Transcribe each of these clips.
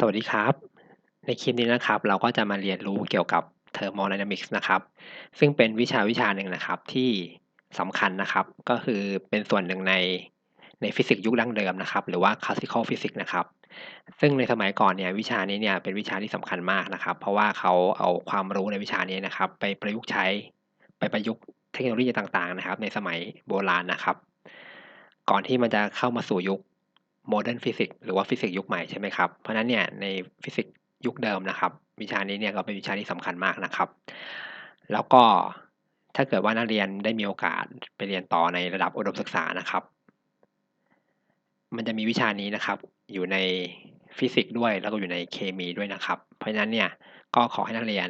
สวัสดีครับ ในคลิปนี้นะครับ เราก็จะมาเรียนรู้เกี่ยวกับ Thermodynamics นะครับ ซึ่งเป็นวิชาวิชาหนึ่งนะครับที่สำคัญนะครับ ก็คือเป็นส่วนหนึ่งในในฟิสิกส์ยุคดั้งเดิมนะครับ หรือว่า Classical Physics นะครับ ซึ่งในสมัยก่อนเนี่ยวิชานี้เนี่ยเป็นวิชาที่สำคัญมากนะครับ เพราะว่าเขาเอาความรู้ในวิชานี้นะครับ ไปประยุกต์ใช้ไปประยุกต์เทคโนโลยีต่างๆนะครับ ในสมัยโบราณนะครับ ก่อนที่มันจะเข้ามาสู่ยุค Modern Physics หรือว่าฟิสิกส์ยุคใหม่ใช่ไหมครับ เพราะนั้นเนี่ยในฟิสิกส์ยุคเดิมนะครับ วิชานี้เนี่ยก็เป็นวิชาที่สำคัญมากนะครับ แล้วก็ถ้าเกิดว่านักเรียนได้มีโอกาสไปเรียนต่อในระดับอุดมศึกษานะครับ มันจะมีวิชานี้นะครับ อยู่ในฟิสิกส์ด้วยแล้วก็อยู่ในเคมีด้วยนะครับ เพราะฉะนั้นเนี่ยก็ขอให้นักเรียน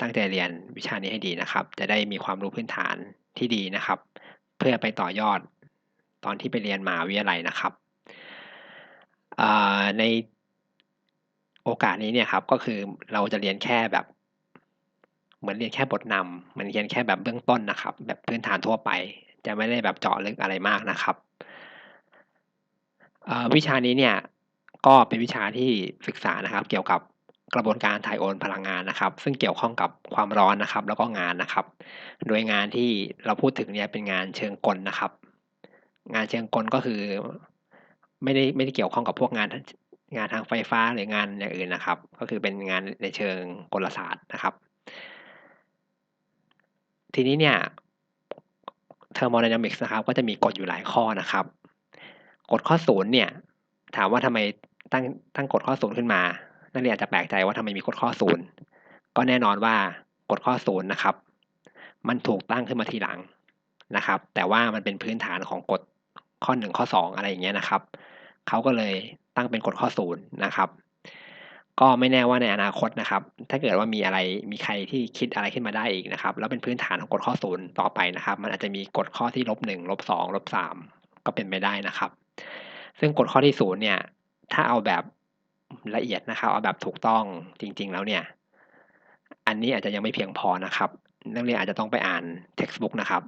ตั้งใจเรียนวิชานี้ให้ดีนะครับ จะได้มีความรู้พื้นฐานที่ดีนะครับ เพื่อไปต่อยอดตอนที่ไปเรียนมหาวิทยาลัยนะครับ ในโอกาสนี้เนี่ยครับก็คือเราจะเรียนแค่แบบ เหมือนเรียนแค่บทนำเหมือนเรียนแค่แบบเบื้องต้นนะครับ แบบพื้นฐานทั่วไป จะไม่ได้แบบเจาะลึกอะไรมากนะครับวิชานี้เนี่ยก็เป็นวิชาที่ศึกษานะครับ เกี่ยวกับกระบวนการถ่ายโอนพลังงานนะครับ ซึ่งเกี่ยวข้องกับความร้อนนะครับ แล้วก็งานนะครับ โดยงานที่เราพูดถึงเนี่ยเป็นงานเชิงกลนะครับ งานเชิงกลก็คือ ไม่ได้ไม่ได้เกี่ยวข้องกับพวกงานงานทางไฟฟ้าหรืองานอย่างอื่นนะครับ ก็คือเป็นงานในเชิงกลศาสตร์นะครับ ทีนี้เนี่ย thermodynamics นะครับ ก็จะมีกฎอยู่หลายข้อนะครับ กฎข้อศูนย์เนี่ย ถามว่าทำไมตั้งตั้งกฎข้อศูนย์ขึ้นมา นักเรียนอาจจะแปลกใจว่าทำไมมีกฎข้อศูนย์ก็แน่นอนว่ากฎข้อศูนย์นะครับ มันถูกตั้งขึ้นมาทีหลังนะครับ แต่ว่ามันเป็นพื้นฐานของกฎ ข้อหนึ่งข้อสองอะไรอย่างเงี้ยนะครับเขาก็เลยตั้งเป็นกฎข้อศูนย์นะครับ ก็ไม่แน่ว่าในอนาคตนะครับ ถ้าเกิดว่ามีอะไรมีใครที่คิดอะไรขึ้นมาได้อีกนะครับ แล้วเป็นพื้นฐานของกฎข้อศูนย์ต่อไปนะครับ มันอาจจะมีกฎข้อที่ลบหนึ่งลบสองลบสามก็เป็นไปได้นะครับ ซึ่งกฎข้อที่ศูนย์เนี่ย ถ้าเอาแบบละเอียดนะครับ เอาแบบถูกต้องจริง ๆ แล้วเนี่ย อันนี้อาจจะยังไม่เพียงพอนะครับ นักเรียนอาจจะต้องไปอ่าน textbook นะครับ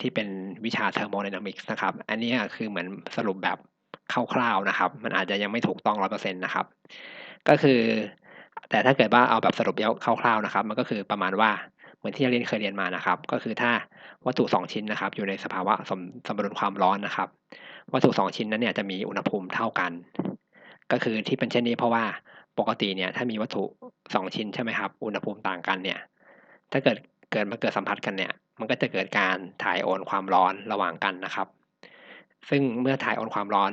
ที่เป็นวิชา thermodynamics นะครับ อันนี้คือเหมือนสรุปแบบคร่าวๆนะครับ มันอาจจะยังไม่ถูกต้องร้อยเปอร์เซ็นต์นะครับ ก็คือ แต่ถ้าเกิดว่าเอาแบบสรุปคร่าวๆนะครับ มันก็คือประมาณว่าเหมือนที่นักเรียนเคยเรียนมานะครับ ก็คือถ้าวัตถุ 2 ชิ้นนะครับ อยู่ในสภาวะสมสมดุลความร้อนนะครับ วัตถุ 2 ชิ้นนั้นเนี่ยจะมีอุณหภูมิเท่ากัน ก็คือที่เป็นเช่นนี้เพราะว่าปกติเนี่ยถ้ามีวัตถุ 2 ชิ้นใช่ไหมครับ อุณหภูมิต่างกันเนี่ย ถ้าเกิด เกิดมาเกิดสัมผัสกันเนี่ย มันก็จะเกิดการถ่ายโอนความร้อนระหว่างกันนะครับ ซึ่งเมื่อถ่ายโอนความร้อน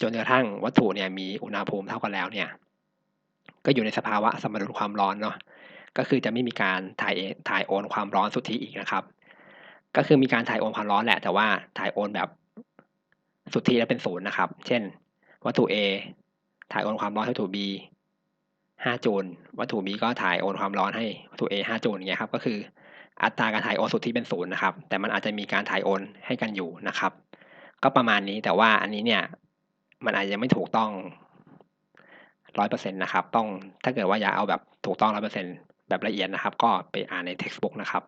จนกระทั่งวัตถุเนี่ยมีอุณหภูมิเท่ากันแล้วเนี่ย ก็อยู่ในสภาวะสมดุลความร้อนเนาะ ก็คือจะไม่มีการถ่ายถ่ายโอนความร้อนสุทธิอีกนะครับ ก็คือมีการถ่ายโอนความร้อนแหละ แต่ว่าถ่ายโอนแบบสุทธิแล้วเป็นศูนย์นะครับ เช่น วัตถุ A ถ่ายโอนความร้อนให้วัตถุ B 5 จูล วัตถุ B ก็ถ่ายโอนความร้อนให้วัตถุ A 5 จูลอย่างเงี้ยครับ ก็คืออัตราการถ่ายโอนสุทธิเป็นศูนย์นะครับ แต่มันอาจจะมีการถ่ายโอนให้กันอยู่นะครับ ก็ประมาณนี้แต่ว่าอันนี้เนี่ยมันอาจจะไม่ถูกต้องร้อยเปอร์เซ็นต์นะครับ ต้องถ้าเกิดว่าอยากเอาแบบถูกต้องร้อยเปอร์เซ็นต์แบบละเอียดนะครับ ก็ไปอ่านใน textbook นะครับ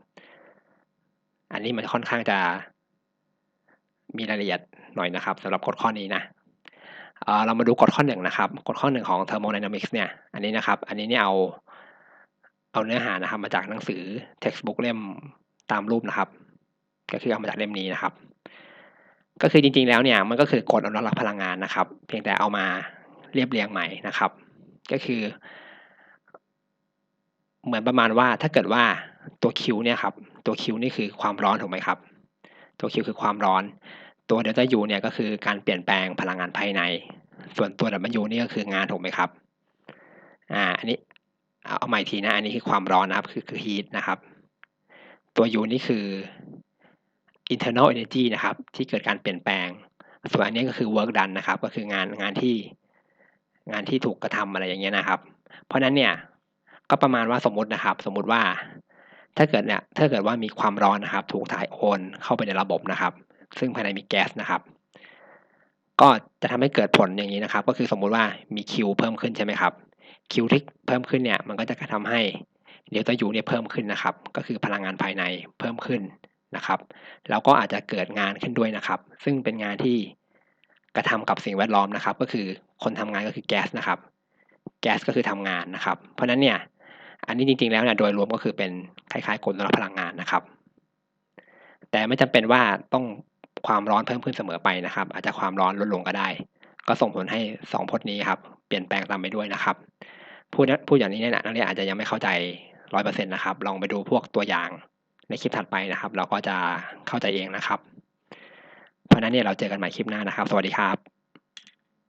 อันนี้มันค่อนข้างจะมีรายละเอียดหน่อยนะครับสำหรับกฎข้อนี้นะ เรามาดูกฎข้อหนึ่งนะครับกฎข้อหนึ่งของ thermodynamics เนี่ยอันนี้นะครับ อันนี้เนี่ยเอาเอาเนื้อหานะครับ มาจากหนังสือ textbook เล่มตามรูปนะครับ ก็คือเอามาจากเล่มนี้นะครับ ก็คือจริงๆแล้วเนี่ยมันก็คือกฎอนุรักษ์พลังงานนะครับ เพียงแต่เอามาเรียบเรียงใหม่นะครับ ก็คือ เหมือนประมาณว่าถ้าเกิดว่าตัว Q เนี่ยครับตัว Q นี่คือความร้อนถูกไหมครับ ตัว Q คือความร้อน ตัวเดลต้ายูเนี่ยก็คือการเปลี่ยนแปลงพลังงานภายใน ส่วนตัวดับเบิลยูนี่ก็คืองานถูกไหมครับ อ่า อันนี้เอาใหม่ทีนะ อันนี้คือความร้อนนะครับ คือคือ heat นะครับ ตัว U นี่คือ internal energy นะครับ ที่เกิดการเปลี่ยนแปลง ส่วนอันนี้ก็คือ work done นะครับ ก็คืองานงานที่งานที่ถูกกระทำอะไรอย่างเงี้ยนะครับ เพราะนั้นเนี่ยก็ประมาณว่าสมมตินะครับ สมมุติว่า ถ้าเกิดเนี่ยถ้าเกิดว่ามีความร้อนนะครับ ถูกถ่ายโอนเข้าไปในระบบนะครับ ซึ่งภายในมีแก๊สนะครับ ก็จะทำให้เกิดผลอย่างนี้นะครับ ก็คือสมมุติว่ามีคิวเพิ่มขึ้นใช่ไหมครับคิวที่เพิ่มขึ้นเนี่ยมันก็จะทำให้เดลต้ายูเนี่ยเพิ่มขึ้นนะครับ ก็คือพลังงานภายในเพิ่มขึ้นนะครับ แล้วก็อาจจะเกิดงานขึ้นด้วยนะครับ ซึ่งเป็นงานที่กระทำกับสิ่งแวดล้อมนะครับ ก็คือคนทำงานก็คือแก๊สนะครับ แก๊สก็คือทำงานนะครับ เพราะฉะนั้นเนี่ยอันนี้จริงๆแล้วเนี่ยโดยรวมก็คือเป็นคล้ายๆกลลดพลังงานนะครับ แต่ไม่จำเป็นว่าต้อง ความร้อนเพิ่มขึ้นเสมอไปนะครับ อาจจะความร้อนลดลงก็ได้ ก็ส่งผลให้สองพจน์นี้ครับเปลี่ยนแปลงตามไปด้วยนะครับพูดพูดอย่างนี้เนี่ยนักเรียนอาจจะยังไม่เข้าใจร้อยเปอร์เซ็นต์นะครับ ลองไปดูพวกตัวอย่างในคลิปถัดไปนะครับ เราก็จะเข้าใจเองนะครับ เพราะฉะนั้นเนี่ยเราเจอกันใหม่คลิปหน้านะครับ สวัสดีครับ